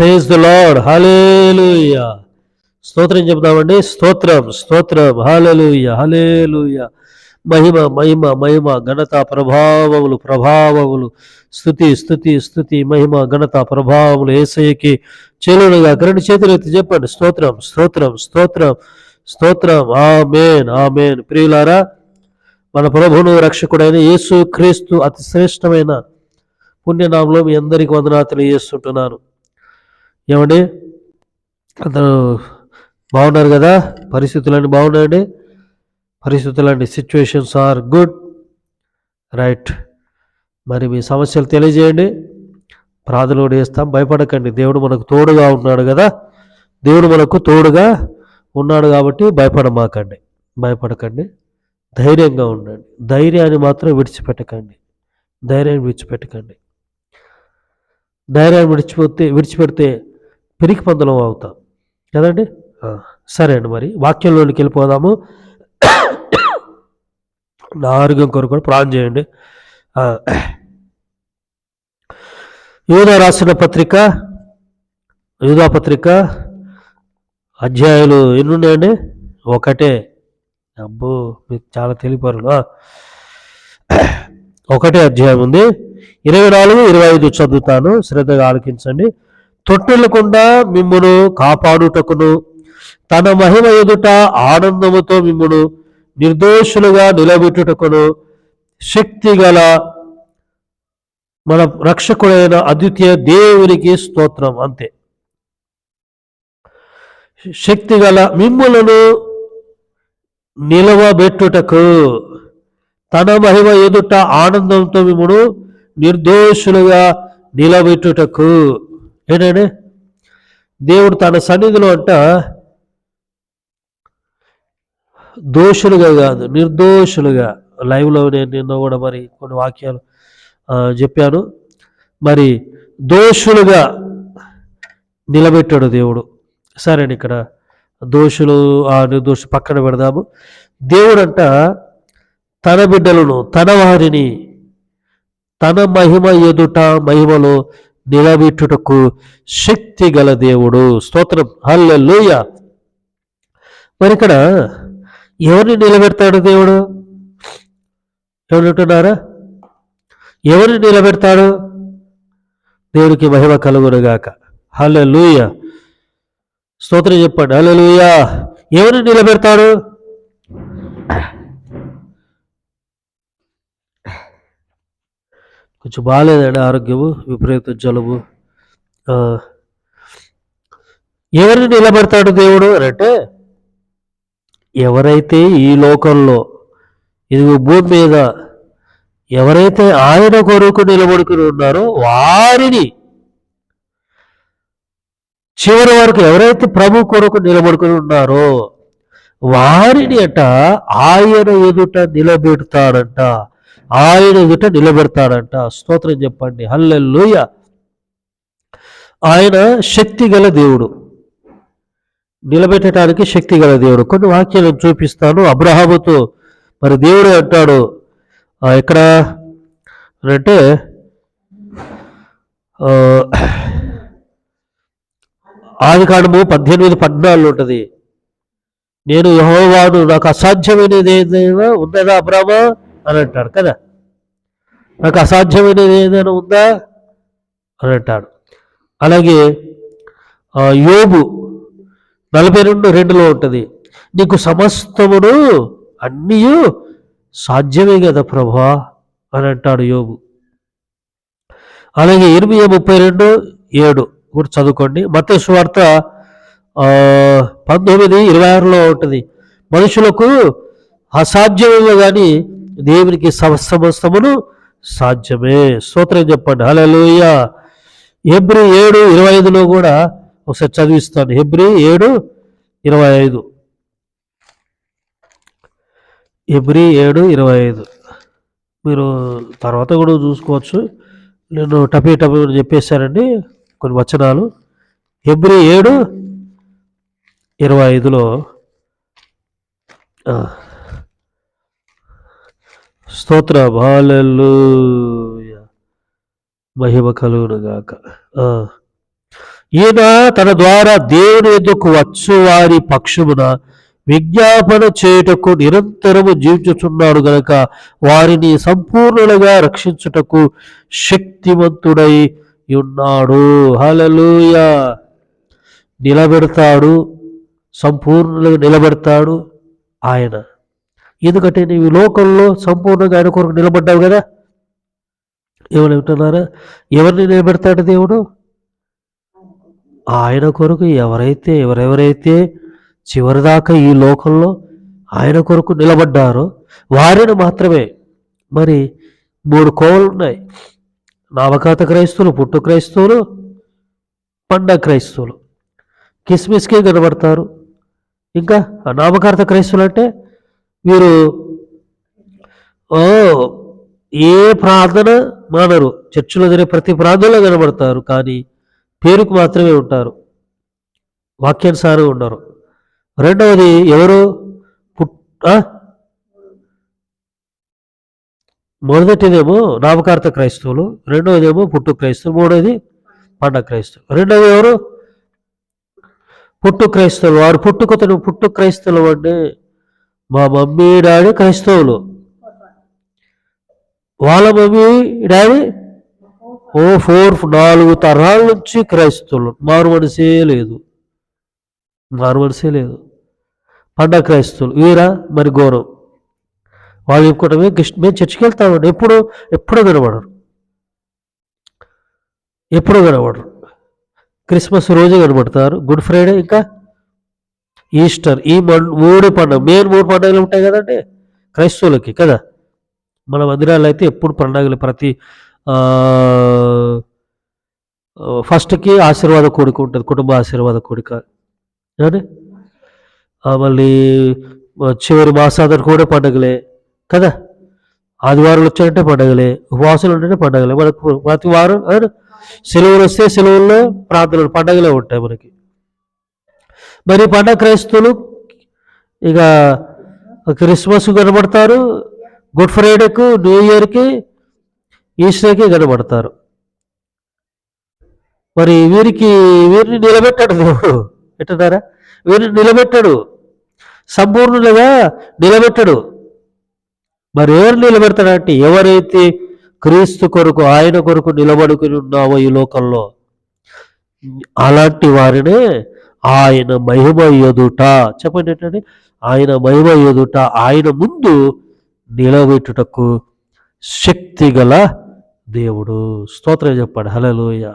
Praise the lord hallelujah స్తోత్రం చెప్దామండి స్తోత్రం స్తోత్రం. హలేలుయ హలేలుయ మహిమ మహిమ మహిమ ఘనత ప్రభావములు ప్రభావములు. స్థుతి స్థుతి స్థుతి మహిమ ఘనత ప్రభావములు ఏసయ్యకి చెలునుగా రెండు చేతులు ఎత్తి చెప్పండి. స్తోత్రం స్తోత్రం స్తోత్రం స్తోత్రం. ఆమేన్ ఆమేన్ ప్రియులారా మన ప్రభువును రక్షకుడైన యేసు క్రీస్తు అతి శ్రేష్టమైన పుణ్యనామంలో మీ అందరికీ వందనాతలు చేస్తుంటున్నాను ఏమండి? అందరూ బాగున్నారు కదా? పరిస్థితులన్నీ బాగున్నాయండి? పరిస్థితులన్నీ సిచ్యువేషన్స్ ఆర్ గుడ్ రైట్ మరి మీ సమస్యలు తెలియజేయండి. ప్రార్థనలు వేస్తాం భయపడకండి. దేవుడు మనకు తోడుగా ఉన్నాడు కదా? దేవుడు మనకు తోడుగా ఉన్నాడు కాబట్టి భయపడమాకండి. భయపడకండి. ధైర్యంగా ఉండండి. ధైర్యాన్ని మాత్రం విడిచిపెట్టకండి. ధైర్యాన్ని విడిచిపెట్టకండి. ధైర్యాన్ని విడిచిపోతే విడిచిపెడితే పిరికి పందులం అవుతాం. కదండి? సరే అండి మరి. వాక్యంలోనికి వెళ్ళిపోదాము. నా ఆరోగ్యం కొరకు కూడా ప్రాణం చేయండి. ఆ, యూదా రాసిన పత్రిక యూదా పత్రిక అధ్యాయులు ఎన్ని ఉన్నాయండి ఒకటే. అబ్బో మీకు చాలా తెలియపరులు. ఒకటే అధ్యాయం ఉంది. ఇరవై నాలుగు ఇరవై ఐదు చదువుతాను. శ్రద్ధగా ఆలకించండి. తొట్టెలకుండా మిమ్మును కాపాడుటకును. తన మహిమ ఎదుట ఆనందముతో మిమ్మును నిర్దోషులుగా నిలబెట్టుటకును. శక్తి గల మన రక్షకుడైన అద్వితీయ దేవునికి స్తోత్రం అంతే. శక్తి గల మిమ్ములను నిలవబెట్టుటకు. తన మహిమ ఎదుట ఆనందంతో మిమ్మును నిర్దోషులుగా నిలబెట్టుటకు. ఏంటండి దేవుడు తన సన్నిధిలో అంట దోషులుగా కాదు నిర్దోషులుగా. లైవ్లో నేను నిన్న కూడా మరి కొన్ని వాక్యాలు చెప్పాను. మరి దోషులుగా నిలబెట్టాడు దేవుడు. సరే అండి ఇక్కడ దోషులు ఆ నిర్దోషు పక్కన పెడదాము. దేవుడంట తన బిడ్డలను తన వారిని తన మహిమ ఎదుట మహిమలో నిలబెట్టుటకు శక్తి గల దేవుడు. స్తోత్రం. హల్లెలూయ. మరి ఇక్కడ ఎవరిని నిలబెడతాడు దేవుడు? ఎవరుంటున్నారా? ఎవరిని నిలబెడతాడు? దేవునికి మహిమ కలుగునుగాక. హల్లెలూయ. స్తోత్రం చెప్పండి. హల్లెలూయ. ఎవరిని నిలబెడతాడు? కొంచెం బాగాలేదండి ఆరోగ్యము విపరీత జలుబు. ఎవరిని నిలబెడతాడు దేవుడు అంటే ఎవరైతే ఈ లోకంలో ఇది భూమి మీద ఎవరైతే ఆయన కొరకు నిలబడుకుని ఉన్నారో వారిని చివరి వరకు ఎవరైతే ప్రభు కొరకు నిలబడుకుని ఉన్నారో వారిని అట ఆయన ఎదుట నిలబెడతాడంట. ఆయన ఎదుట నిలబెడతాడంట. స్తోత్రం చెప్పండి. హల్లెల్లోయ ఆయన శక్తి గల దేవుడు. నిలబెట్టడానికి శక్తి గల దేవుడు. కొన్ని వాక్యాలను చూపిస్తాను. అబ్రహాముతో మరి దేవుడు అంటాడు. ఎక్కడ? అంటే ఆది కాండము పద్దెనిమిది పద్నాలుగు ఉంటుంది. నేను యహోవాను. నాకు అసాధ్యమైనది ఏదైనా ఉన్నదా అబ్రామా అని అంటాడు కదా. నాకు అసాధ్యమైనది ఏదైనా ఉందా? అని అంటాడు అలాగే యోగు యోబు నలభై రెండు రెండులో ఉంటుంది. నీకు సమస్తమును అన్నీ సాధ్యమే కదా ప్రభా? అని అంటాడు యోబు. అలాగే ఇరవై ముప్పై రెండు ఏడు. కూడా చదువుకోండి. మత స్వార్త పంతొమ్మిది ఇరవై ఆరులో ఉంటుంది. మనుషులకు అసాధ్యమే కానీ దేవునికి సమస్తమును సాధ్యమే. స్తోత్రం చెప్పండి. హల్లెలూయ. ఎబ్రి ఏడు ఇరవై ఐదులో కూడా ఒకసారి చదివిస్తాను. ఎబ్రి ఏడు ఇరవై ఐదు. ఎబ్రి ఏడు ఇరవై ఐదు. మీరు తర్వాత కూడా చూసుకోవచ్చు. నేను టపీ టపీ అని చెప్పేశానండి కొన్ని వచనాలు. ఎబ్రి ఏడు ఇరవై ఐదులో స్తోత్ర. బాలలు మహిమ కలుగునుగాక ఈయన తన ద్వారా దేవుని ఎదుకు వచ్చు వారి పక్షమున విజ్ఞాపన చేయుటకు నిరంతరము జీవించుచున్నాడు గనక వారిని సంపూర్ణులుగా రక్షించుటకు శక్తివంతుడై ఉన్నాడు. హలలుయ నిలబెడతాడు. సంపూర్ణంగా నిలబెడతాడు ఆయన. ఎందుకంటే నీవు లోకంలో సంపూర్ణంగా ఆయన కొరకు నిలబడ్డావు కదా. ఏమని వింటున్నారా ఎవరిని నిలబెడతాడు దేవుడు? ఆయన కొరకు ఎవరైతే ఎవరెవరైతే చివరిదాకా ఈ లోకంలో ఆయన కొరకు నిలబడ్డారో వారిని మాత్రమే. మరి మూడు కోవలు ఉన్నాయి. నామకాత క్రైస్తవులు పుట్టు క్రైస్తవులు పండ క్రైస్తవులు. కిస్మిస్కే కనబడతారు. ఇంకా ఆ నామకార్థ క్రైస్తవులు అంటే వీరు ఓ ఏ ప్రార్థన మానరు. చర్చిలో జరిగే ప్రతి ప్రార్థనలో కనబడతారు కానీ పేరుకు మాత్రమే ఉంటారు. వాక్యానుసారం ఉండరు. రెండవది ఎవరు? పుట్ మొదటిదేమో నామకార్త క్రైస్తవులు రెండవదేమో పుట్టు క్రైస్తవులు మూడవది పండ క్రైస్తవులు. రెండవది ఎవరు? పుట్టు క్రైస్తవులు. వారు పుట్టుకతను పుట్టు క్రైస్తవులు అంటే మా మమ్మీ డాడీ క్రైస్తవులు. వాళ్ళ మమ్మీ డాడీ? ఓ ఫోర్ నాలుగు తరాల నుంచి క్రైస్తవులు. మారు మనసే లేదు. మారు మనసే లేదు. పండగ క్రైస్తవులు. వీరా? మరి ఘోరం. వాళ్ళు చెప్పుకోవటమే కృష్ణ మేము చర్చికి వెళ్తామండి. ఎప్పుడు ఎప్పుడూ కనబడరు ఎప్పుడూ కనబడరు క్రిస్మస్ రోజే కనబడతారు. గుడ్ ఫ్రైడే ఇంకా? ఈస్టర్ ఈ మూడు పండుగ మెయిన్ మూడు పండుగలు ఉంటాయి కదండి? క్రైస్తవులకి కదా? మన మందిరాల్లో అయితే ఎప్పుడు పండుగలు ప్రతి ఫస్ట్కి ఆశీర్వాద కోడిక ఉంటుంది. కుటుంబ ఆశీర్వాద కోడిక మళ్ళీ చివరి మాసాదరు కూడా పండుగలే కదా? ఆదివారాలు వచ్చాయంటే పండగలే ఉపవాసాలు ఉంటేనే పండుగలే. మనకు ప్రతి వారం సెలవులు వస్తే సెలవుల్లో ప్రార్థనలు పండగలే ఉంటాయి మనకి. మరి పండగ క్రైస్తవులు ఇక క్రిస్మస్ కనబడతారు గుడ్ ఫ్రైడేకు న్యూ ఇయర్కి ఈస్టర్కి కనబడతారు. మరి వీరికి వీరిని నిలబెట్టాడు దేవుడు. ఎట్టున్నారా వీరిని నిలబెట్టాడు. సంపూర్ణులుగా నిలబెట్టడు. మరి ఎవరు నిలబెడతాడంటే ఎవరైతే క్రీస్తు కొరకు ఆయన కొరకు నిలబడుకుని ఉన్నావో ఈ లోకంలో అలాంటి వారినే ఆయన మహిమ ఎదుట. చెప్పండి ఏంటంటే ఆయన మహిమ ఎదుట ఆయన ముందు నిలబెట్టుటకు శక్తి గల దేవుడు. స్తోత్రం చెప్పాడు. హలలోయ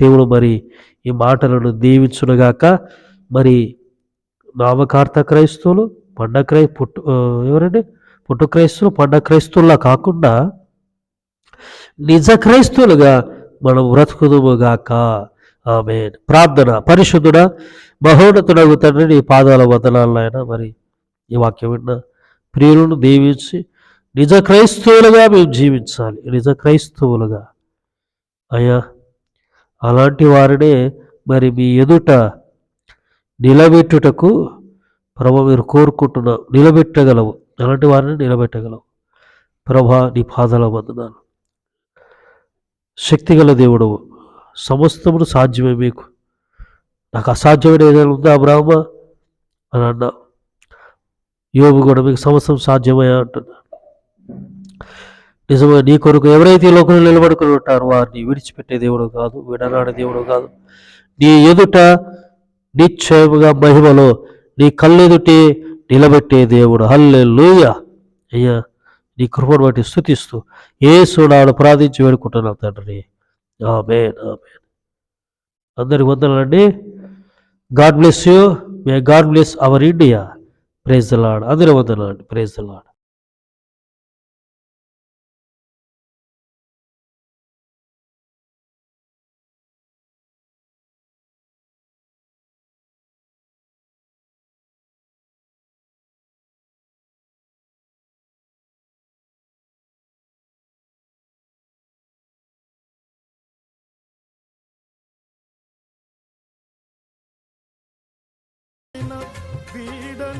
దేవుడు మరి ఈ మాటలను దీవించునుగాక. మరి నామకార్త క్రైస్తువులు పండ క్రై పుట్టు ఎవరండి? పుట్టు క్రైస్తువులు పండ క్రైస్తువుల్లా కాకుండా నిజ క్రైస్తువులుగా మనం బ్రతుకుదుముగాక ఆమె ప్రార్థన. పరిశుద్ధుడ మహోన్నతుడగు తండ్రి నీ పాదాల వదనాలను ఆయన మరి ఈ వాక్యం విన్న ప్రియులను దీవించి నిజ క్రైస్తవులుగా మేము జీవించాలి. నిజ క్రైస్తవులుగా. అయ్యా అలాంటి వారినే మరి మీ ఎదుట నిలబెట్టుటకు ప్రభ మీరు కోరుకుంటున్నాం నిలబెట్టగలవు. అలాంటి వారిని నిలబెట్టగలవు. ప్రభా నీ పాదాల వందనాలు. శక్తిగల దేవుడు సమస్తమును సాధ్యమే మీకు. నాకు అసాధ్యమైన ఏదైనా ఉందా బ్రాహ్మ అని అన్నా. యోగు కూడా మీకు సమస్తం సాధ్యమయ్యా అంటున్నా. నిజమే నీ కొరకు ఎవరైతే ఈ లోకంలో నిలబడుకుని ఉంటారో వారిని విడిచిపెట్టే దేవుడు కాదు విడనాడే దేవుడు కాదు. నీ ఎదుట నిశ్చయముగా మహిమలో నీ కళ్ళెదుటే నిలబెట్టే దేవుడు. హల్లే అయ్యా నీ కృపను బట్టి స్థుతిస్తూ ఏ సునాడు ప్రార్థించి వేడుకుంటున్నాను తండ్రి. Amen amen. అందరి వందలండి God bless you. May God bless our India. Praise lord అందరి వందలండి ప్రేజ్ లాడ్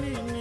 me.